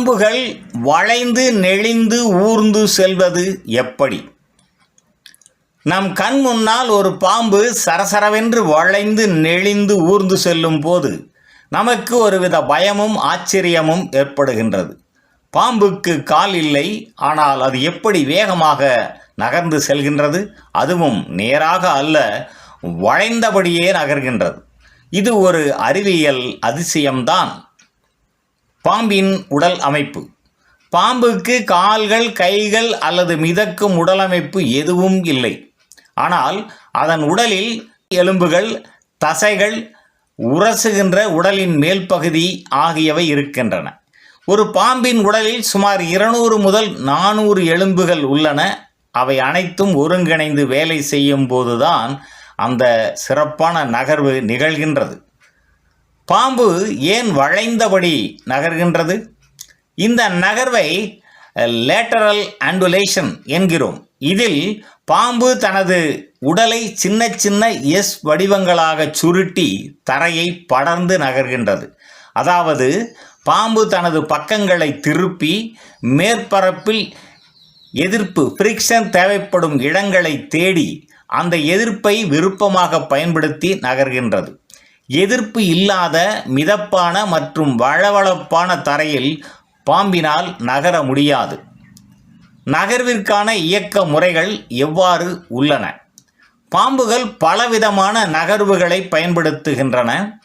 பாம்புகள் வளைந்து நெளிந்து ஊர்ந்து செல்வது எப்படி? நம் கண் முன்னால் ஒரு பாம்பு சரசரவென்று வளைந்து நெளிந்து ஊர்ந்து செல்லும் போது நமக்கு ஒருவித பயமும் ஆச்சரியமும் ஏற்படுகின்றது. பாம்புக்கு கால் இல்லை ஆனால் அது எப்படி வேகமாக நகர்ந்து செல்கின்றது? அதுவும் நேராக அல்ல வளைந்தபடியே நகர்கின்றது. இது ஒரு அறிவியல் அதிசயம்தான். பாம்பின் உடல் அமைப்பு. பாம்புக்கு கால்கள் கைகள் அல்லது மிதக்கும் உடலமைப்பு எதுவும் இல்லை. ஆனால் அதன் உடலில் எலும்புகள் தசைகள் உரசுகின்ற உடலின் மேல் பகுதி ஆகியவை இருக்கின்றன. ஒரு பாம்பின் உடலில் சுமார் இருநூறு முதல் நானூறு எலும்புகள் உள்ளன. அவை அனைத்தும் ஒருங்கிணைந்து வேலை செய்யும் போதுதான் அந்த சிறப்பான நகர்வு நிகழ்கின்றது. பாம்பு ஏன் வளைந்தபடி நகர்கின்றது? இந்த நகர்வை லேட்டரல் அண்டுலேஷன் என்கிறோம். இதில் பாம்பு தனது உடலை சின்ன சின்ன எஸ் வடிவங்களாக சுருட்டி தரையை படர்ந்து நகர்கின்றது. அதாவது பாம்பு தனது பக்கங்களை திருப்பி மேற்பரப்பில் எதிர்ப்பு ஃப்ரிக்ஷன் தேவைப்படும் இடங்களை தேடி அந்த எதிர்ப்பை விருப்பமாக பயன்படுத்தி நகர்கின்றது. எதிர்ப்பு இல்லாத மிதப்பான மற்றும் வளவளப்பான தரையில் பாம்பினால் நகர முடியாது. நகர்விற்கான இயக்க முறைகள் எவ்வாறு உள்ளன? பாம்புகள் பலவிதமான நகர்வுகளை பயன்படுத்துகின்றன.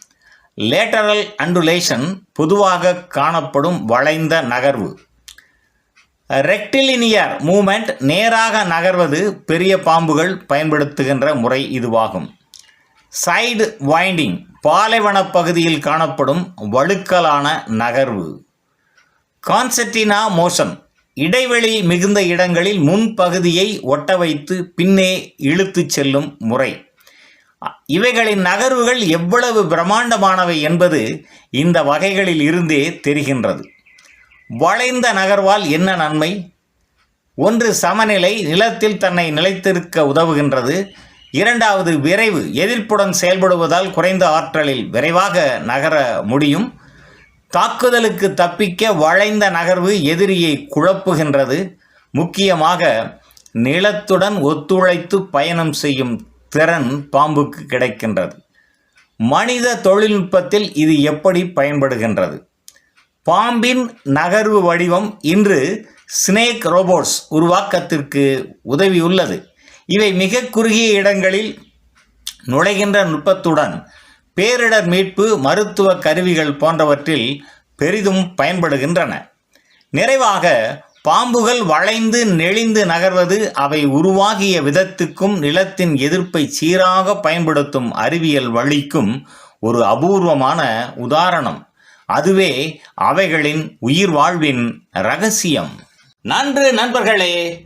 லேட்டரல் அண்டுலேஷன் பொதுவாக காணப்படும் வளைந்த நகர்வு. ரெக்டிலினியர் மூமெண்ட் நேராக நகர்வது பெரிய பாம்புகள் பயன்படுத்துகின்ற முறை இதுவாகும். சைடு வைண்டிங் பாலைவன பகுதியில் காணப்படும் வழுக்கலான நகர்வு. கான்செட்டினா மோஷன் இடைவெளி மிகுந்த இடங்களில் முன்பகுதியை ஒட்ட வைத்து பின்னே இழுத்துச் செல்லும் முறை. இவைகளின் நகர்வுகள் எவ்வளவு பிரம்மாண்டமானவை என்பது இந்த வகைகளில் இருந்தே தெரிகின்றது. வளைந்த நகர்வால் என்ன நன்மை? ஒன்று சமநிலை நிலத்தில் தன்னை நிலைத்திருக்க உதவுகின்றது. இரண்டாவது விரைவு எதிர்ப்புடன் செயல்படுவதால் குறைந்த ஆற்றலில் விரைவாக நகர முடியும். தாக்குதலுக்கு தப்பிக்க வளைந்த நகர்வு எதிரியை குழப்புகின்றது. முக்கியமாக நிலத்துடன் ஒத்துழைத்து பயணம் செய்யும் திறன் பாம்புக்கு கிடைக்கின்றது. மனித தொழில்நுட்பத்தில் இது எப்படி பயன்படுகின்றது? பாம்பின் நகர்வு வடிவம் இன்று ஸ்னேக் ரோபோட்ஸ் உருவாக்கத்திற்கு உதவியுள்ளது. இவை மிக குறுகிய இடங்களில் நுழைகின்ற நுட்பத்துடன் பேரிடர் மீட்பு மருத்துவ கருவிகள் போன்றவற்றில் பெரிதும் பயன்படுகின்றன. நிறைவாக பாம்புகள் வளைந்து நெளிந்து நகர்வது அவை உருவாகிய விதத்துக்கும் நிலத்தின் எதிர்ப்பை சீராக பயன்படுத்தும் அறிவியல் வழிக்கும் ஒரு அபூர்வமான உதாரணம். அதுவே அவைகளின் உயிர் வாழ்வின் ரகசியம். நன்று நண்பர்களே